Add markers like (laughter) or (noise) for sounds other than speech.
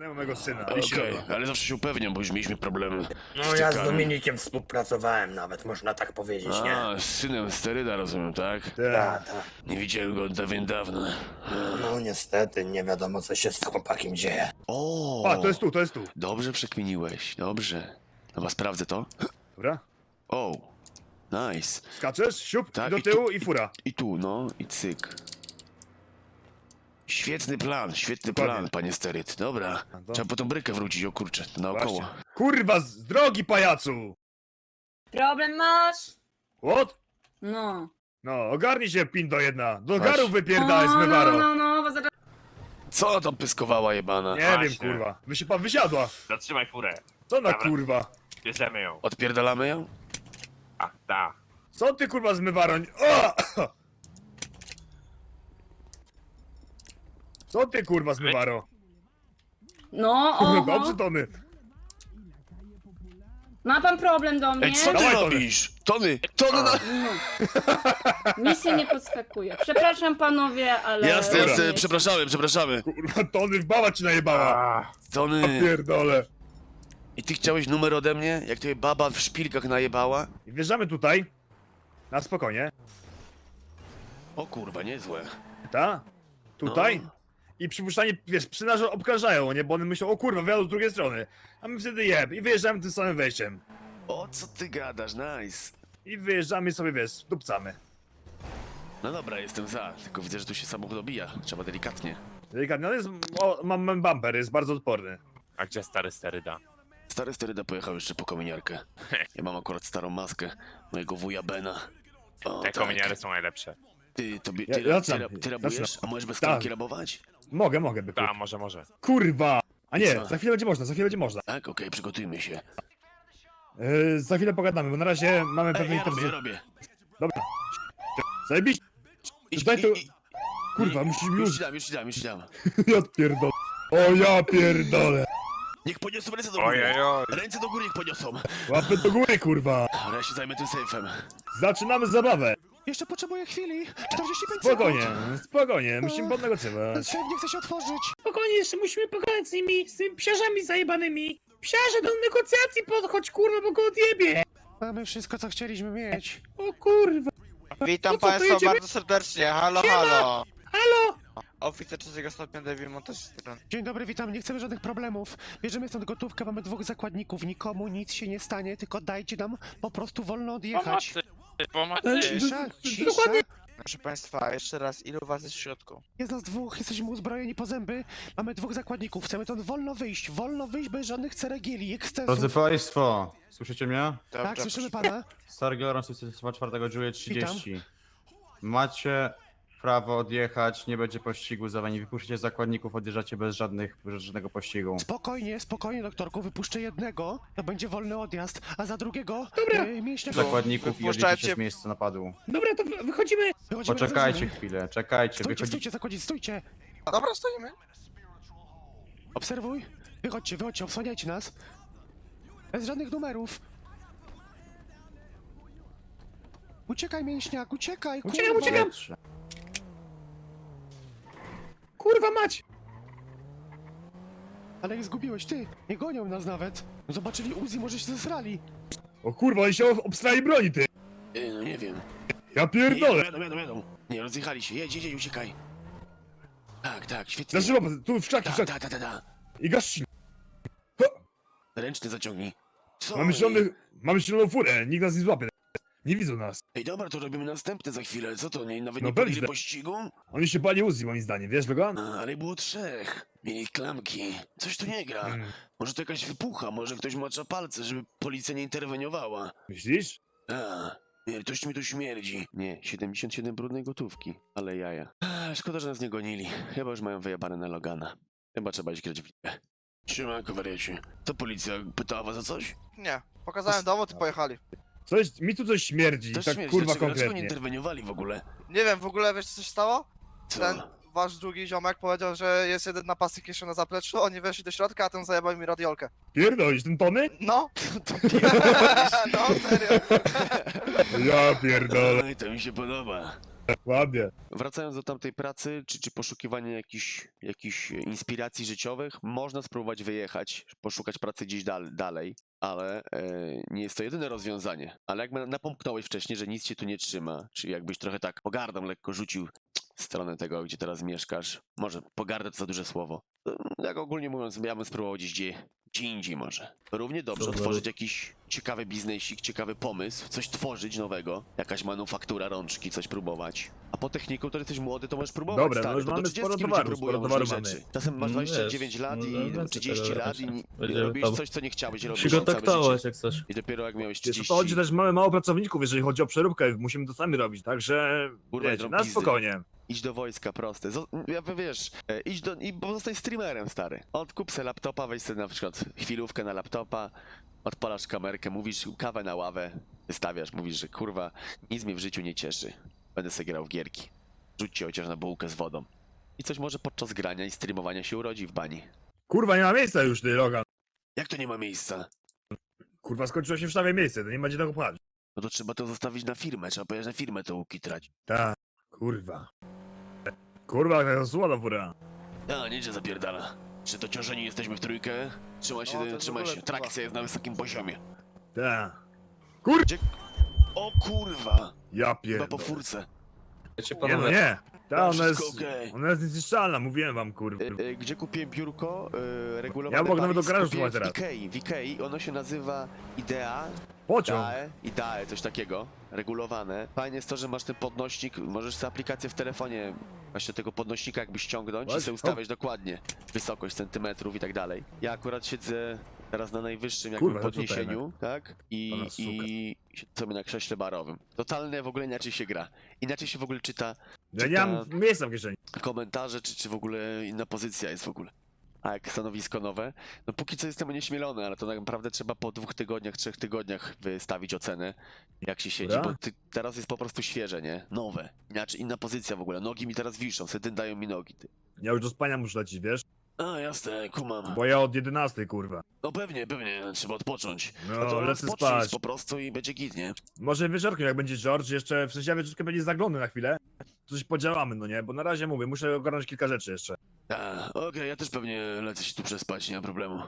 znajomego syna. Okej, ale zawsze się upewniam, bo już mieliśmy problemy. No ja z. Dominikiem współpracowałem nawet, można tak powiedzieć, nie? A, z synem steryda rozumiem, tak? Tak. Ta, ta. Nie widziałem go od dawien dawna. No niestety, nie wiadomo co się z chłopakiem dzieje. O! A, to jest tu, to jest tu. Dobrze przekminiłeś, dobrze. Dobra, sprawdzę to. Dobra. O, nice. Skaczesz, siup, Tak, do i tu- tyłu i fura. I tu, no, i cyk. Świetny plan, świetny Dokładnie. plan, panie steryt. Dobra, trzeba po tą brykę wrócić, o kurczę, naokoło. Właśnie. Kurwa, z drogi pajacu! Problem masz? What? No. No, ogarnij się, pindo jedna. Do Właśnie. garu wypierdalaj, no, no, zmywaro. no, no, bo zaraz... Co tam pyskowała jebana? Nie wiem, Właśnie. kurwa. Wy się pan wysiadła. Zatrzymaj furę. Co na Dobra. kurwa? Bierzemy ją. Odpierdalamy ją? A, ta. Co ty kurwa zmywaro? O! Co ty kurwa zmywaro? No, (laughs) Dobrze o, Tony. ma pan problem do mnie? Ej, co ty Dawaj, Tony. robisz? Tony, Tony na... No. Misja nie podskakuje. Przepraszam panowie, ale... Jasne, Dobra. jasne, przepraszamy, przepraszamy. Kurwa, Tony w baba ci najebała. Tony, Pierdole. i ty chciałeś numer ode mnie? Jak tutaj baba w szpilkach najebała? I wjeżdżamy tutaj. Na spokojnie. O kurwa, niezłe. Ta? Tutaj? No. I przypuszczanie, wiesz, psy nas obkrążają, nie? Bo one myślą, o kurwa, wyjadą z drugiej strony. A my wtedy jeb i wyjeżdżamy tym samym wejściem. O, co ty gadasz, nice. I wyjeżdżamy sobie, wiesz, dupcamy. No dobra, jestem za, tylko widzę, że tu się samochód obija. Trzeba delikatnie. Delikatnie, on jest, o, mam, mam bumper, jest bardzo odporny. a gdzie stary steryda? Stary steryda pojechał jeszcze po kominiarkę. (laughs) Ja mam akurat starą maskę mojego wuja Bena. O, Te tak. kominiary są najlepsze. Ty, tobie, Ja- ty, ja ty, zaczynam, ty, ty rabujesz? zaczynam. A możesz bez Tak. klamki rabować? Mogę, mogę, byku. Ta, może, może. Kurwa! A nie, Co? za chwilę będzie można, za chwilę będzie można. Tak, okej, przygotujmy się. Yy, za chwilę pogadamy, bo na razie mamy Ej, pewne ja robię, ja robię. Dobra. Zajebiście. Idź, Daj Kurwa, musisz mi Już już... ci dam, już ci dam, już ci dam. (laughs) Ja pierdolę. O ja pierdolę. Niech podniosą ręce do góry. Ojej, Ręce do góry niech podniosą. Łapy do góry, kurwa. Dobra, ja się zajmę tym sejfem. Zaczynamy zabawę. Jeszcze potrzebuję chwili. 45 Spokojnie, spokojnie, musimy podnegocjować. Sejf nie chce się otworzyć. Spokojnie, jeszcze musimy pogadać z nimi, z tymi psiarzami zajebanymi. Psiarze do negocjacji podchodź, kurwa, bo go odjebie. Mamy wszystko, co chcieliśmy mieć. O kurwa, Witam No co, to Państwa jedziemy? bardzo serdecznie, halo, Siema! halo! halo! Oficer trzeciego stopnia David Montesitron. Dzień dobry, witam. Nie chcemy żadnych problemów. Bierzemy stąd gotówkę, mamy dwóch zakładników. Nikomu nic się nie stanie, tylko dajcie nam po prostu wolno odjechać. pomocy! Cisza. Proszę Państwa, jeszcze raz, ilu Was jest w środku? Jest nas dwóch, jesteśmy uzbrojeni po zęby. Mamy dwóch zakładników. Chcemy stąd wolno wyjść. Wolno wyjść bez żadnych ceregieli, ekscesów. Drodzy Państwo, słyszycie mnie? Dobrze, Tak, słyszymy pana. Stary Lawrence, 4 Juliet 30. Macie prawo odjechać, nie będzie pościgu za wami. Wypuszczcie zakładników, odjeżdżacie bez, żadnych, bez żadnego pościgu. Spokojnie, spokojnie, doktorku. Wypuszczę jednego, to będzie wolny odjazd, a za drugiego Dobra. e. Zakładników i odjedziecie z miejsca napadu. Dobra, to wy- wychodzimy. Wychodzimy Poczekajcie razem chwilę, czekajcie, Stójcie, wychodzi... stójcie, zakładzić, stójcie. Dobra, stoimy. Obserwuj. Wychodźcie, wychodźcie, obsłaniajcie nas. Bez żadnych numerów. Uciekaj, mięśniak, uciekaj, Uciekam, kurwa. uciekam. Powietrze. Kurwa mać. Ale ich zgubiłeś, ty. Nie gonią nas nawet. Zobaczyli Uzi, może się zesrali. O kurwa, oni się ob- obstrali broni, ty. Ej, no nie wiem. Ja pierdolę. jadą, jadą, jadą. Nie, rozjechali się. Jedź, jedź, jedź, uciekaj. Tak, tak, świetnie. Za szybko, tu w krzaki, w Tak, krzaki. tak, tak, tak. I gaś Ręczny zaciągnij. Co? Mamy ej? zieloną, mamy zieloną furę, nikt nas nie złapie. Nie widzą nas. Ej, dobra, to robimy następne za chwilę. Co to, nie, nawet No nie podjęli pewnie. pościgu? Oni się bali Uzi, moim zdaniem, wiesz, Logan? A, ale było trzech. Mieli klamki. Coś tu nie gra. Mm. Może to jakaś wypucha, może ktoś macza palce, żeby policja nie interweniowała. Myślisz? A, nie, coś mi tu śmierdzi. Nie, 77 brudnej gotówki, ale jaja. A, szkoda, że nas nie gonili. Chyba już mają wyjebane na Logana. Chyba trzeba iść grać w ligę. Siemanko, wariacie. To policja pytała was o coś? Nie, pokazałem dowód i pojechali. Coś, mi tu coś śmierdzi, Coś tak śmierdzi, kurwa dlaczego, dlaczego nie konkretnie. interweniowali w ogóle? Nie wiem, w ogóle wiesz co się stało? Co? Ten wasz drugi ziomek powiedział, że jest jeden napastnik jeszcze na zapleczu, oni weszli do środka, a ten zajebał mi radiolkę. Pierdolisz, ten Tony? No! (laughs) (laughs) no, serio. Ja pierdolę. Oj, to mi się podoba. Ładnie. Wracając do tamtej pracy, czy, czy poszukiwania jakichś, jakichś inspiracji życiowych, można spróbować wyjechać, poszukać pracy gdzieś dal, dalej, ale e, nie jest to jedyne rozwiązanie. Ale jak napomknąłeś wcześniej, że nic cię tu nie trzyma, czyli jakbyś trochę tak pogardą lekko rzucił stronę tego, gdzie teraz mieszkasz, może pogardę to za duże słowo, to, jak ogólnie mówiąc, ja bym spróbował gdzieś gdzie, gdzie indziej może. Równie dobrze Dobra. otworzyć jakiś ciekawy biznesik, ciekawy pomysł, coś tworzyć nowego, jakaś manufaktura rączki, coś próbować. A po techniku to jesteś młody, to możesz próbować. Dobra, no stary, już to do mamy 30 sporo ludzie towaru, próbują sporo towaru różnych mamy. rzeczy. Czasem masz No 29 wiesz, lat no, i więcej 30 tego lat i Będziemy robisz tam coś, co nie chciałeś robić się całe kontaktować życie. jak coś. I dopiero jak miałeś Wiesz, 30... to chodzi też, mamy mało pracowników, jeżeli chodzi o przeróbkę, musimy to sami robić, także Kurwa, wiecie, na spokojnie. Idź do wojska, proste. Zo- ja, wiesz, e, idź do... i pozostań streamerem, stary. Odkup se laptopa, weź sobie na przykład chwilówkę na laptopa, odpalasz kamerkę, mówisz kawę na ławę, wystawiasz, mówisz, że kurwa, nic mnie w życiu nie cieszy. Będę sobie grał w gierki. Rzućcie chociaż na bułkę z wodą. I coś może podczas grania i streamowania się urodzi w bani. Kurwa, nie ma miejsca już, ty, Logan. Jak to nie ma miejsca? Kurwa, skończyło się w sztabie miejsce, to nie będzie tego pchać. No to trzeba to zostawić na firmę, trzeba pojechać na firmę to ukitrać. Tak, kurwa. Kurwa, to słowa fura. A, niedzie zapierdala. Czy to ciążeni jesteśmy w trójkę? Trzymaj się, No, to w trzymaj ogóle, się. kurwa. Trakcja jest na wysokim poziomie. Tak. O kurwa! Ja Chyba pierdolę. po furce. Wiecie Nie no panowie, nie. Ta, ona jest, Wszystko okej. ona jest niezniszczalna, mówiłem wam, kurwa. E, e, Gdzie kupiłem biurko e, regulowane Ja mogę nawet do Paris, garażu kupiłem schować w Ikei, w Ikei, ono się nazywa Idea, Pociąg. Idae, Idae, coś takiego, regulowane. Fajnie jest to, że masz ten podnośnik, możesz sobie aplikację w telefonie właśnie tego podnośnika jakby ściągnąć i What? sobie ustawiać dokładnie wysokość centymetrów i tak dalej. Ja akurat siedzę teraz na najwyższym jakby Kurwa, tutaj, podniesieniu, tak? I, Pana suka. i siedzę sobie na krześle barowym. Totalnie w ogóle inaczej się gra. Inaczej się w ogóle czyta Ja nie mam miejsca w kieszeni. komentarze, czy, czy w ogóle inna pozycja jest w ogóle. A jak stanowisko nowe? No póki co jestem nieśmielony, ale to tak naprawdę trzeba po dwóch tygodniach, trzech tygodniach wystawić ocenę, jak się siedzi, Dobra. bo ty, teraz jest po prostu świeże, nie? Nowe. Inaczej, inna pozycja w ogóle. Nogi mi teraz wiszą, sedy dają mi nogi, ty. Ja już do spania muszę lecieć, wiesz? A, jasne, kumam. Bo ja od 11, kurwa. No pewnie, pewnie, trzeba odpocząć. No, to lecę odpocznij spać. po prostu i będzie git, nie? Może wieczorkiem, jak będzie George, jeszcze w sensie ja wieczorkiem będzie zaglądny na chwilę. Coś podziałamy, no nie? Bo na razie mówię, muszę ogarnąć kilka rzeczy jeszcze. Okej, ja też pewnie lecę się tu przespać, nie ma problemu.